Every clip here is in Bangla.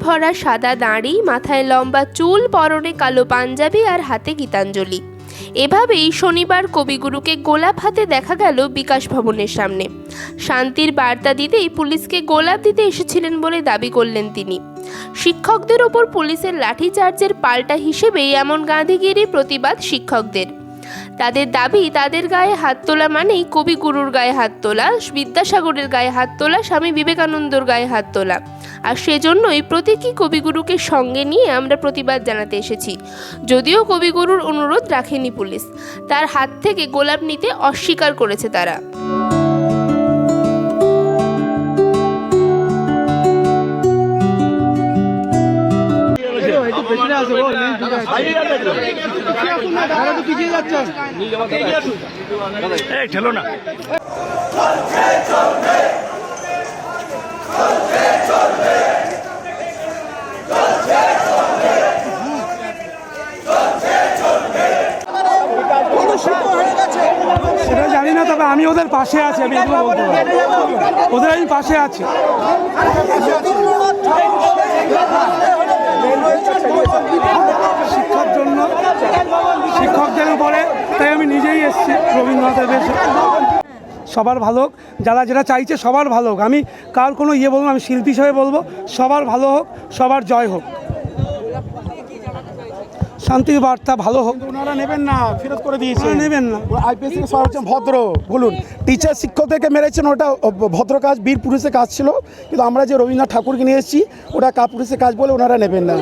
ধরা সাদা দাঁড়ি, মাথায় লম্বা চুল, পরনে কালো পাঞ্জাবি আর হাতে গীতাঞ্জলি। এভাবেই শনিবার কবিগুরুকে গোলাপ হাতে দেখা গেল বিকাশ ভবনের সামনে। শান্তির বার্তা দিতেই পুলিশকে গোলাপ দিতে এসেছিলেন বলে দাবি করলেন তিনি। শিক্ষকদের ওপর পুলিশের লাঠিচার্জের পাল্টা হিসেবেই এমন গাঁধীগিরি প্রতিবাদ শিক্ষকদের। তাদের দাবি, তাদের গায়ে হাত তোলা মানেই কবিগুরুর গায়ে হাত তোলা, বিদ্যাসাগরের গায়ে হাত তোলা, স্বামী বিবেকানন্দর গায়ে হাত তোলা। আর সেজন্যই প্রতীকী কবিগুরুকে সঙ্গে নিয়ে আমরা প্রতিবাদ জানাতে এসেছি। যদিও কবিগুরুর অনুরোধ রাখেনি পুলিশ, তার হাত থেকে গোলাপ নিতে অস্বীকার করেছে তারা। একটু পেছনে আসো গো, নেই, ঠিক আছে। দাদা, তুই পিছিয়ে যাচ্ছিস। এই ঠেলো না সেটা জানি না, তবে আমি ওদের পাশে আছি, আমি ওদের আমি পাশে আছি। শিক্ষার জন্য, শিক্ষকদের উপরে, তাই আমি নিজেই এসেছি রবীন্দ্রনাথের দেশে সবার ভালো হোক, যারা যেটা চাইছে সবার ভালো হোক। আমি কার কোনো ইয়ে বলব আমি শিল্পী হিসেবে বলব, সবার ভালো হোক, সবার জয় হোক। শান্তির বার্তা ভালো হোক। ওনারা নেবেন না ফেরত করে দিয়েছে। নেবেন না। আইপিএস থেকে সবাই হচ্ছেন ভদ্র বলুন। টিচার শিক্ষক থেকে মেরেছেন ওটা ভদ্র কাজ বীর পুরুষের কাজ ছিল। কিন্তু আমরা যে রবীন্দ্রনাথ ঠাকুরকে নিয়ে এসেছি ওটা কাপুরুষের কাজ বলে ওনারা নেবেন না।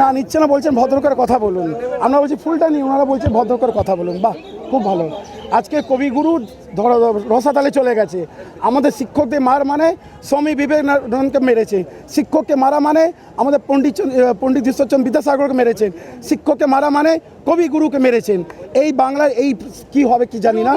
না নিচ্ছে না বলছেন ভদ্রকার কথা বলুন। আমরা বলছি ফুলটা নিই ওনারা বলছেন ভদ্রকার কথা বলুন। বাহ খুব ভালো। আজকে কবিগুরু ধর রসাতালে চলে গেছে। আমাদের শিক্ষকদের মার মানে স্বামী বিবেকানন্দকে মেরেছে। শিক্ষককে মারা মানে আমাদের পণ্ডিত পণ্ডিত ঈশ্বরচন্দ্র বিদ্যাসাগরকে মেরেছেন। শিক্ষককে মারা মানে কবিগুরুকে মেরেছেন। এই বাংলায় এই কি হবে কি জানি না।